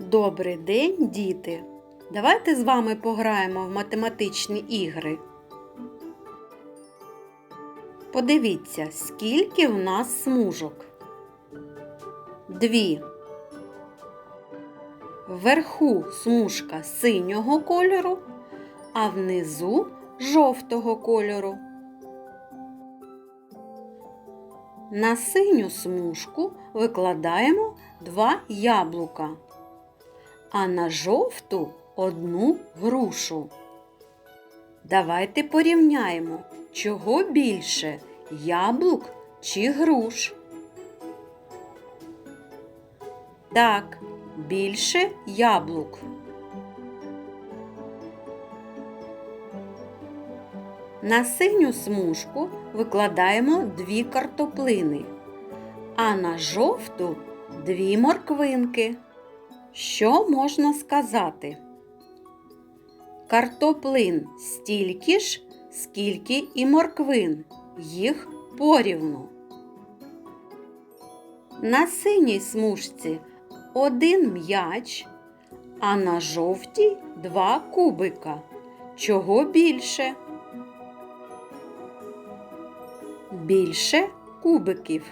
Добрий день, діти! Давайте з вами пограємо в математичні ігри. Подивіться, скільки в нас смужок. Дві. Вверху смужка синього кольору, а внизу жовтого кольору. На синю смужку викладаємо два яблука, а на жовту одну грушу. Давайте порівняємо, чого більше яблук чи груш. Так, більше яблук. На синю смужку викладаємо дві картоплини, а на жовту дві морквинки. Що можна сказати? Картоплин стільки ж, скільки і морквин, їх порівну. На синій смужці один м'яч, а на жовтій два кубика. Чого більше? Більше кубиків.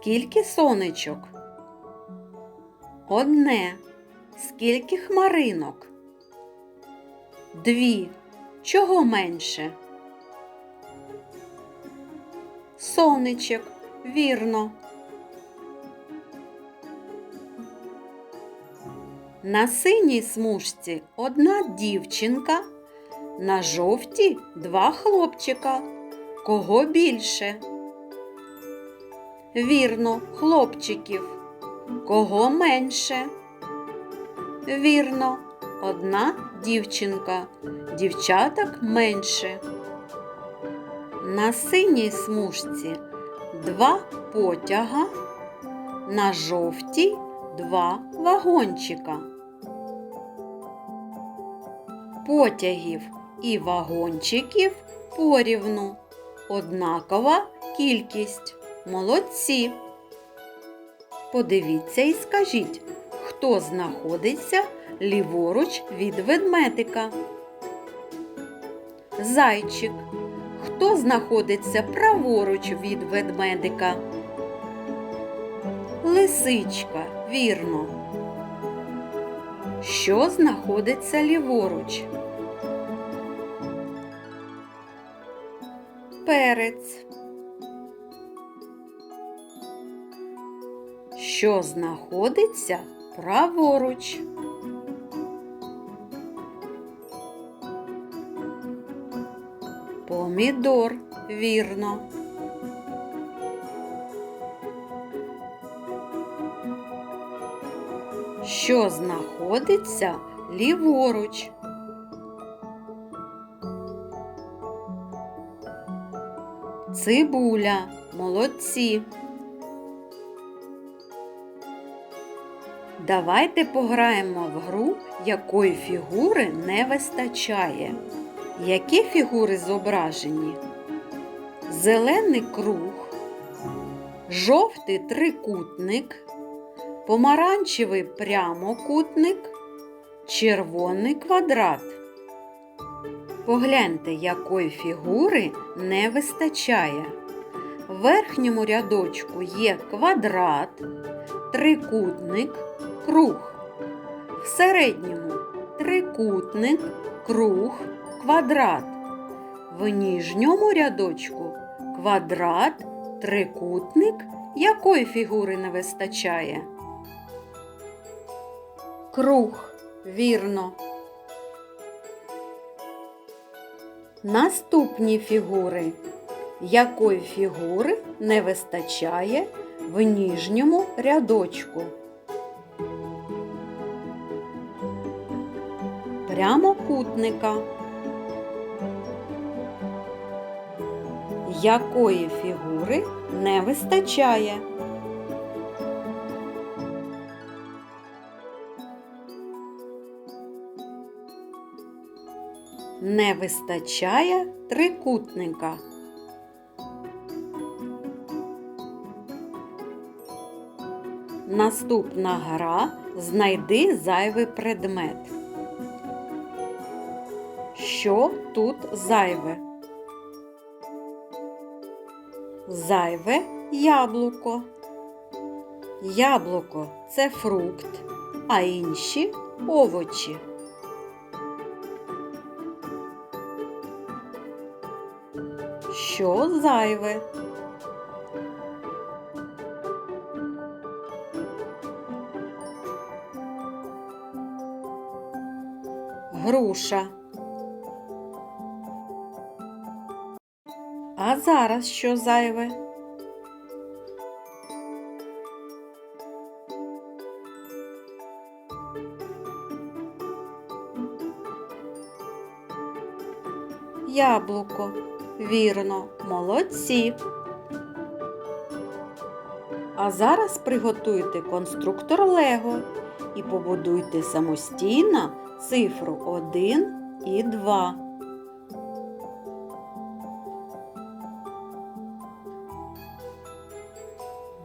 Скільки сонечок? Одне. Скільки хмаринок? Дві. Чого менше? Сонечок. Вірно. На синій смужці одна дівчинка, на жовтій два хлопчика. Кого більше? Вірно, хлопчиків. Кого менше? Вірно, одна дівчинка, дівчаток менше. На синій смужці два потяга, на жовтій два вагончика. Потягів і вагончиків порівну. Однакова кількість. Молодці. Подивіться і скажіть, хто знаходиться ліворуч від ведмедика? Зайчик. Хто знаходиться праворуч від ведмедика? Лисичка, вірно. Що знаходиться ліворуч? Перець. Що знаходиться праворуч? Помідор, вірно. Що знаходиться ліворуч? Цибуля, молодці. Давайте пограємо в гру, якої фігури не вистачає. Які фігури зображені? Зелений круг, жовтий трикутник, помаранчевий прямокутник, червоний квадрат. Погляньте, якої фігури не вистачає. В верхньому рядочку є квадрат, трикутник, круг. В середньому трикутник, круг, квадрат. В ніжньому рядочку квадрат, трикутник. Якої фігури не вистачає? Круг. Вірно. Наступні фігури. Якої фігури не вистачає в ніжньому рядочку? Прямокутника. Якої фігури не вистачає? Не вистачає трикутника. Наступна гра знайди зайвий предмет. Що тут зайве? Зайве яблуко. Яблуко це фрукт, а інші овочі. Що зайве? Груша. А зараз що зайве? Яблуко. Вірно, молодці. А зараз приготуйте конструктор Лего і побудуйте самостійно цифру 1 і 2.